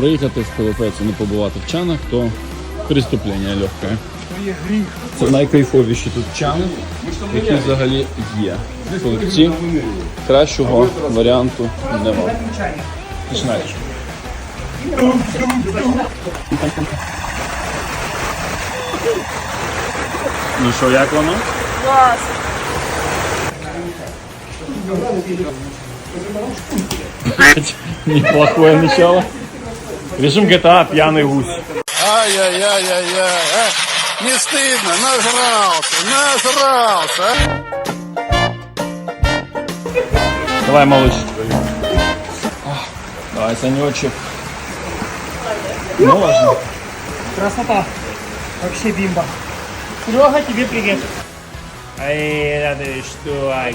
приїхати в ПВП це не побувати в чанах, то преступлення легке. Це найкайфовіші тут чани, які взагалі є. В колекції кращого варіанту нема. Починаєш. Ну що, як воно? Клас. Неплохое начало. Режим GTA пьяный гусь. Ай-яй-яй-яй-яй. а? Не стыдно, нажрался, нажрался. а? Давай, малыш. Давай, Санечек. Ну, важно. Красота. Вообще бимба. Серега, тебе привет. Ай, ты что, ай.